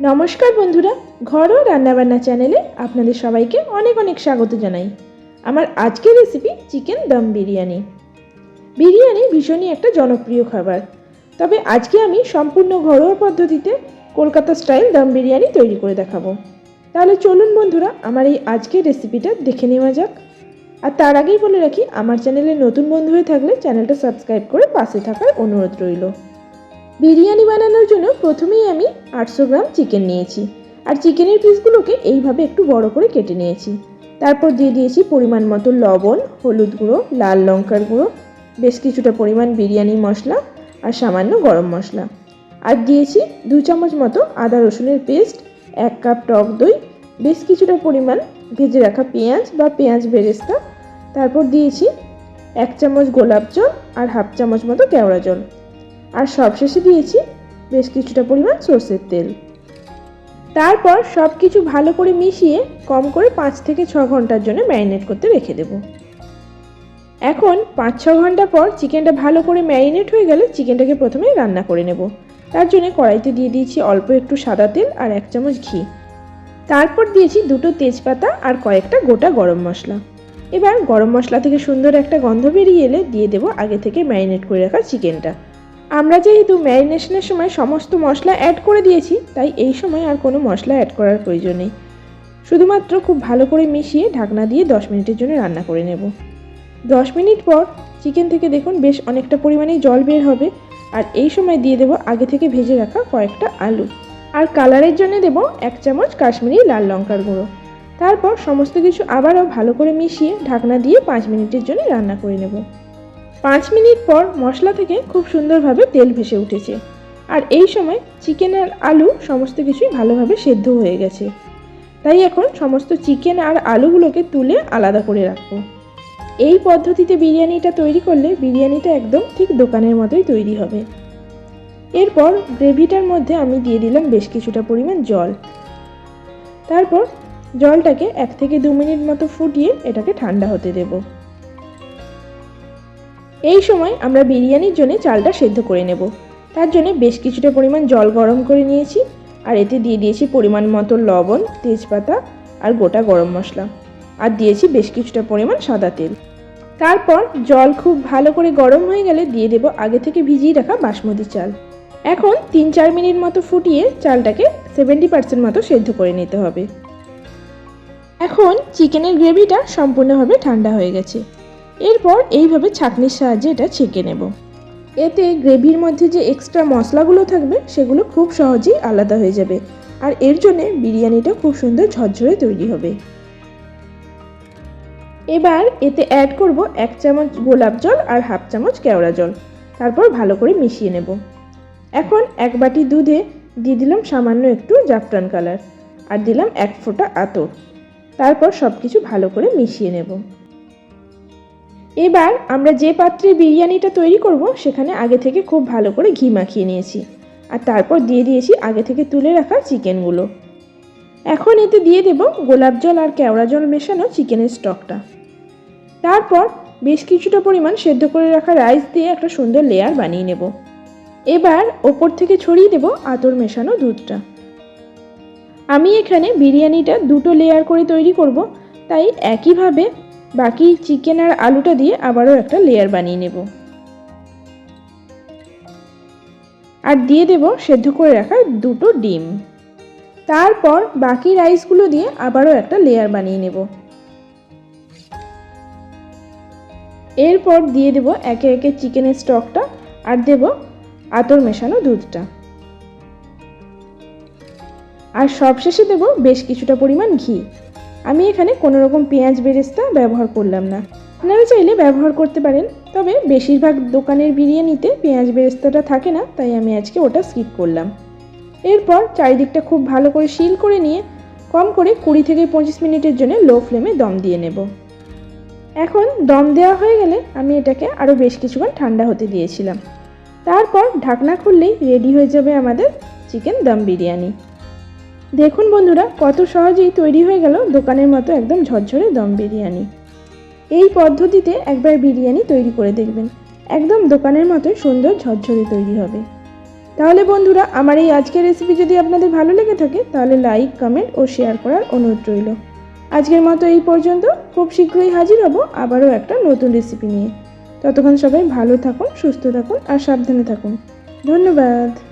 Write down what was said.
নমস্কার বন্ধুরা, ঘরোয়া রান্নাবান্না চ্যানেলে আপনাদের সবাইকে অনেক অনেক স্বাগত জানাই। আমার আজকের রেসিপি চিকেন দম বিরিয়ানি। বিরিয়ানি ভীষণই একটা জনপ্রিয় খাবার। তবে আজকে আমি সম্পূর্ণ ঘরোয়া পদ্ধতিতে কলকাতা স্টাইল দম বিরিয়ানি তৈরি করে দেখাবো। তাহলে চলুন বন্ধুরা, আমার এই আজকের রেসিপিটা দেখে নেওয়া যাক। আর তার আগেই বলে রাখি, আমার চ্যানেলে নতুন বন্ধু হয়ে থাকলে চ্যানেলটা সাবস্ক্রাইব করে পাশে থাকার অনুরোধ রইল। বিরিয়ানি বানানোর জন্য প্রথমেই আমি আটশো গ্রাম চিকেন নিয়েছি। আর চিকেনের পিসগুলোকে এইভাবে একটু বড় করে কেটে নিয়েছি। তারপর দিয়ে দিয়েছি পরিমাণ মতো লবণ, হলুদ গুঁড়ো, লাল লঙ্কার গুঁড়ো, বেশ কিছুটা পরিমাণ বিরিয়ানি মশলা আর সামান্য গরম মশলা। আর দিয়েছি দু চামচ মতো আদা রসুনের পেস্ট, এক কাপ টক দই, বেশ কিছুটা পরিমাণ ভেজে রাখা পেঁয়াজ বা পেঁয়াজ বেরেস্তা। তারপর দিয়েছি এক চামচ গোলাপ জল আর হাফ চামচ মতো কেওড়া জল। আর সবশেষে দিয়েছি বেশ কিছুটা পরিমাণ সর্ষের তেল। তারপর সব কিছু ভালো করে মিশিয়ে কম করে পাঁচ থেকে ছ ঘণ্টার জন্য ম্যারিনেট করতে রেখে দেব। এখন পাঁচ ছ ঘণ্টা পর চিকেনটা ভালো করে ম্যারিনেট হয়ে গেলে চিকেনটাকে প্রথমে রান্না করে নেব। তার জন্য কড়াইতে দিয়ে দিয়েছি অল্প একটু সাদা তেল আর এক চামচ ঘি। তারপর দিয়েছি দুটো তেজপাতা আর কয়েকটা গোটা গরম মশলা। এবার গরম মশলা থেকে সুন্দর একটা গন্ধ বেরিয়ে এলে দিয়ে দেবো আগে থেকে ম্যারিনেট করে রাখা চিকেনটা। আমরা যেহেতু ম্যারিনেশনের সময় সমস্ত মশলা অ্যাড করে দিয়েছি, তাই এই সময় আর কোনো মশলা অ্যাড করার প্রয়োজন নেই। শুধুমাত্র খুব ভালো করে মিশিয়ে ঢাকনা দিয়ে দশ মিনিটের জন্য রান্না করে নেব। দশ মিনিট পর চিকেন থেকে দেখুন বেশ অনেকটা পরিমাণে জল বের হবে, আর এই সময় দিয়ে দেবো আগে থেকে ভেজে রাখা কয়েকটা আলু। আর কালারের জন্য দেবো এক চামচ কাশ্মীরি লাল লঙ্কার গুঁড়ো। তারপর সমস্ত কিছু আবারও ভালো করে মিশিয়ে ঢাকনা দিয়ে পাঁচ মিনিটের জন্য রান্না করে নেব। পাঁচ মিনিট পর মশলা থেকে খুব সুন্দরভাবে তেল ভেসে উঠেছে। আর এই সময় চিকেন আর আলু সমস্ত কিছুই ভালোভাবে সেদ্ধ হয়ে গেছে। তাই এখন সমস্ত চিকেন আর আলুগুলোকে তুলে আলাদা করে রাখব। এই পদ্ধতিতে বিরিয়ানিটা তৈরি করলে বিরিয়ানিটা একদম ঠিক দোকানের মতোই তৈরি হবে। এরপর গ্রেভিটার মধ্যে আমি দিয়ে দিলাম বেশ কিছুটা পরিমাণ জল। তারপর জলটাকে এক থেকে দু মিনিট মতো ফুটিয়ে এটাকে ঠান্ডা হতে দেবো। এই সময় আমরা বিরিয়ানির জন্য চালটা সেদ্ধ করে নেব। তার জন্য বেশ কিছুটা পরিমাণ জল গরম করে নিয়েছি আর এতে দিয়ে দিয়েছি পরিমাণ মতো লবণ, তেজপাতা আর গোটা গরম মশলা। আর দিয়েছি বেশ কিছুটা পরিমাণ সাদা তেল। তারপর জল খুব ভালো করে গরম হয়ে গেলে দিয়ে দেব আগে থেকে ভিজিয়ে রাখা বাসমতি চাল। এখন তিন চার মিনিট মতো ফুটিয়ে চালটাকে সেভেন্টি পার্সেন্ট মতো সেদ্ধ করে নিতে হবে। এখন চিকেনের গ্রেভিটা সম্পূর্ণভাবে ঠান্ডা হয়ে গেছে। এরপর এইভাবে ছাঁকনির সাহায্যে এটা ছেঁকে নেব। এতে গ্রেভির মধ্যে যে এক্সট্রা মশলাগুলো থাকবে, সেগুলো খুব সহজেই আলাদা হয়ে যাবে। আর এর জন্যে বিরিয়ানিটা খুব সুন্দর ঝরঝরে তৈরি হবে। এবার এতে অ্যাড করব এক চামচ গোলাপ জল আর হাফ চামচ কেওড়া জল। তারপর ভালো করে মিশিয়ে নেব। এখন এক বাটি দুধে দিয়ে দিলাম সামান্য একটু জাফরান কালার আর দিলাম এক ফোঁটা আতর। তারপর সব কিছু ভালো করে মিশিয়ে নেব। এবার আমরা যে পাত্রে বিরিয়ানিটা তৈরি করব, সেখানে আগে থেকে খুব ভালো করে ঘি মাখিয়ে নিয়েছি। আর তারপর দিয়ে দিয়েছি আগে থেকে তুলে রাখা চিকেনগুলো। এখন এতে দিয়ে দেব গোলাপ জল আর কেওড়া জল মেশানো চিকেনের স্টকটা। তারপর বেশ কিছুটা পরিমাণ সেদ্ধ করে রাখা রাইস দিয়ে একটা সুন্দর লেয়ার বানিয়ে নেব। এবার ওপর থেকে ছড়িয়ে দেব আতর মেশানো দুধটা। আমি এখানে বিরিয়ানিটা দুটো লেয়ার করে তৈরি করব, তাই একইভাবে বাকি চিকেন আর আলুটা দিয়ে আবারও একটা লেয়ার বানিয়ে নেব। আর দিয়ে দেব সেদ্ধ করে রাখা দুটো ডিম। তারপর বাকি রাইসগুলো দিয়ে আবারও একটা লেয়ার বানিয়ে নেব। এরপর দিয়ে দেব একে একে চিকেনের স্টকটা আর দেব আতর মেশানো দুধটা। আর সবশেষে দেব বেশ কিছুটা পরিমাণ ঘি। আমি এখানে কোনো রকম পেঁয়াজ বেরেস্তা ব্যবহার করলাম না। আপনারা চাইলে ব্যবহার করতে পারেন, তবে বেশিরভাগ দোকানের বিরিয়ানিতে পেঁয়াজ বেরেস্তাটা থাকে না, তাই আমি আজকে ওটা স্কিপ করলাম। এরপর চারিদিকটা খুব ভালো করে শিল করে নিয়ে কম করে কুড়ি থেকে পঁচিশ মিনিটের জন্য লো ফ্লেমে দম দিয়ে নেব। এখন দম দেওয়া হয়ে গেলে আমি এটাকে আরও বেশ কিছুক্ষণ ঠান্ডা হতে দিয়েছিলাম। তারপর ঢাকনা খুললেই রেডি হয়ে যাবে আমাদের চিকেন দম বিরিয়ানি। দেখুন বন্ধুরা, কত সহজেই তৈরি হয়ে গেল দোকানের মতো একদম ঝরঝরে দম বিরিয়ানি। এই পদ্ধতিতে একবার বিরিয়ানি তৈরি করে দেখবেন। একদম দোকানের মতোই সুন্দর ঝরঝরে তৈরি হবে। তাহলে বন্ধুরা, আমার এই আজকের রেসিপি যদি আপনাদের ভালো লেগে থাকে, তাহলে লাইক কমেন্ট ও শেয়ার করার অনুরোধ রইল। আজকের মতো এই পর্যন্ত। খুব শীঘ্রই হাজির হব আবারও একটা নতুন রেসিপি নিয়ে। ততক্ষণ সবাই ভালো থাকুন, সুস্থ থাকুন আর সাবধানে থাকুন। ধন্যবাদ।